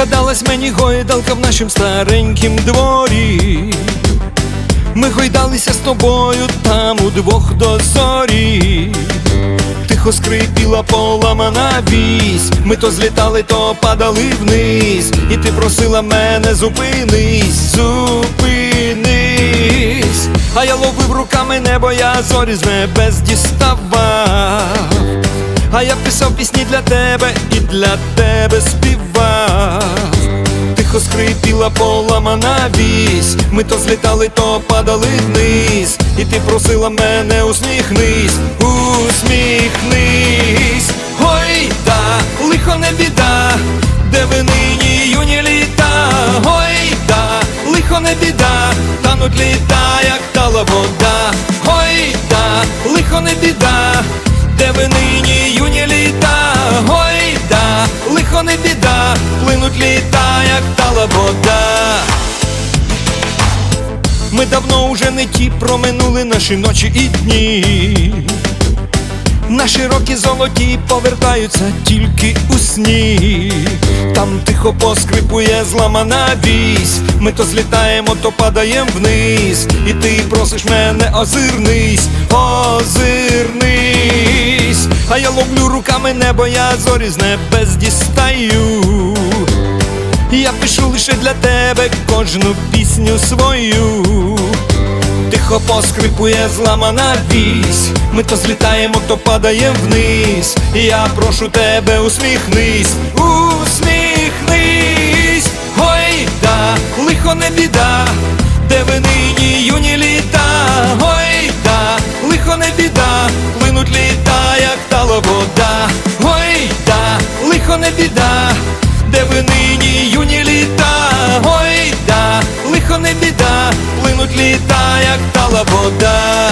Згадалась мені гойдалка в нашім старенькім дворі. Ми гойдалися з тобою там удвох до зорі. Тихо скрипіла поламана вісь. Ми то злітали, то падали вниз. І ти просила мене зупинись, зупинись. А я ловив руками небо, я зорі з небес діставав. А я писав пісні для тебе і для тебе співав. Тихо скрипіла поламана вісь. Ми то злітали, то падали вниз. І ти просила мене усміхнись, усміхнись. Ой, та лихо не біда, де ви нині юні літа. Ой, та лихо не біда, тануть літа, як тала вода. Ой, та лихо не біда, де ви нині юні літа. Ой, та лихо не біда, плинуть літа, як тала вода. Ми давно уже не ті проминули наші ночі і дні. Наші роки золоті повертаються тільки у сні. Там тихо поскрипує зламана вісь. Ми то злітаємо, то падаєм вниз. І ти просиш мене озирнись, озирнись. А я ловлю руками небо, я зорі з небес дістаю. Я пишу лише для тебе кожну пісню свою. Тихо поскрипує зламана вісь. Ми то злітаємо, то падаєм вниз. Я прошу тебе, усміхнись, усміхнись. Ой, да, лихо не біда, де ви нині юні літа. Ой, да, лихо не біда, плинуть літа, як тала вода. Ой, да, лихо не біда, де ви нині юні літа. Ой, да, лихо не біда, плинуть літа, як тала вода.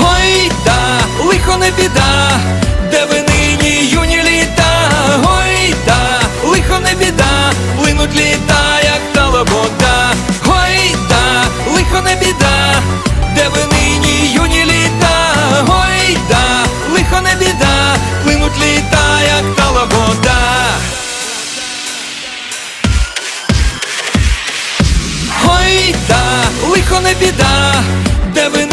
Ой, да, лихо не біда, Не біда, де ви